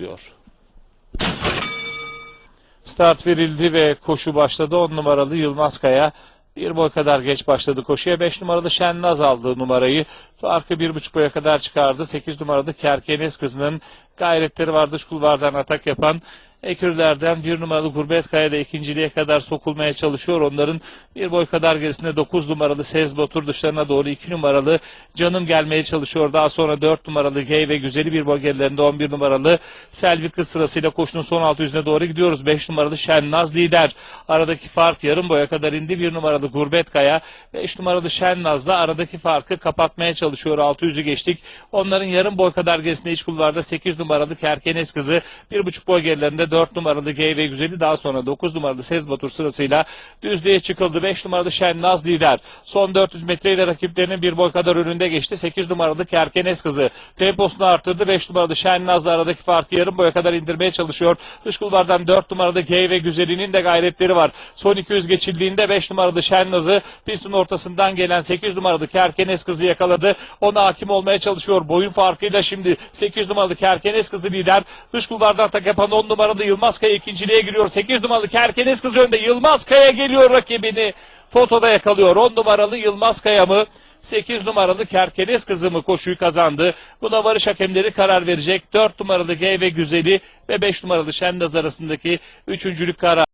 oluyor. Start verildi ve koşu başladı. 10 numaralı Yılmaz Kaya bir boy kadar geç başladı koşuya. 5 numaralı Şennaz aldı numarayı. Farkı 1,5 boya kadar çıkardı. 8 numaralı Kerkenes kızının gayretleri var dış atak yapan Ekürlerden bir numaralı Gurbet Kaya da ikinciliğe kadar sokulmaya çalışıyor. Onların bir boy kadar gerisinde 9 numaralı Sez Batur dışlarına doğru 2 numaralı Canım gelmeye çalışıyor. Daha sonra 4 numaralı Gey ve güzeli bir boy gerilerinde 11 numaralı Selvi Kız sırasıyla koşunun son 600'üne doğru gidiyoruz. 5 numaralı Şennaz lider. Aradaki fark yarım boya kadar indi. 1 numaralı Gurbet Kaya 5 numaralı Şennaz'la aradaki farkı kapatmaya çalışıyor. 600'ü geçtik. Onların yarım boy kadar gerisinde iç kulvarda 8 numaralı Kerkenes kızı 1,5 boy gerilerinde 4 numaralı ve güzeli daha sonra 9 numaralı Sez Batur sırasıyla düzlüğe çıkıldı. 5 numaralı Şennaz lider. Son 400 metreyle rakiplerinin bir boy kadar önünde geçti. 8 numaralı Kerkenes kızı temposunu arttırdı. 5 numaralı Şennaz'la aradaki farkı yarım boya kadar indirmeye çalışıyor. Dış kulvardan 4 numaralı ve güzelinin de gayretleri var. Son 200 geçildiğinde 5 numaralı Şennaz'ı pistin ortasından gelen 8 numaralı Kerkenes kızı yakaladı. Ona hakim olmaya çalışıyor. Boyun farkıyla şimdi 8 numaralı Kerkenes kızı lider. Dış kulvardan atak yapan 10 numaralı Yılmaz Kaya ikinciliğe giriyor. 8 numaralı Kerkenes kızı önde. Yılmaz Kaya geliyor rakibini. Fotoda yakalıyor. 10 numaralı Yılmaz Kaya mı? 8 numaralı Kerkenes kızı mı koşuyu kazandı? Buna varış hakemleri karar verecek. 4 numaralı G ve Güzeli ve 5 numaralı Şendaz arasındaki üçüncülük kararı.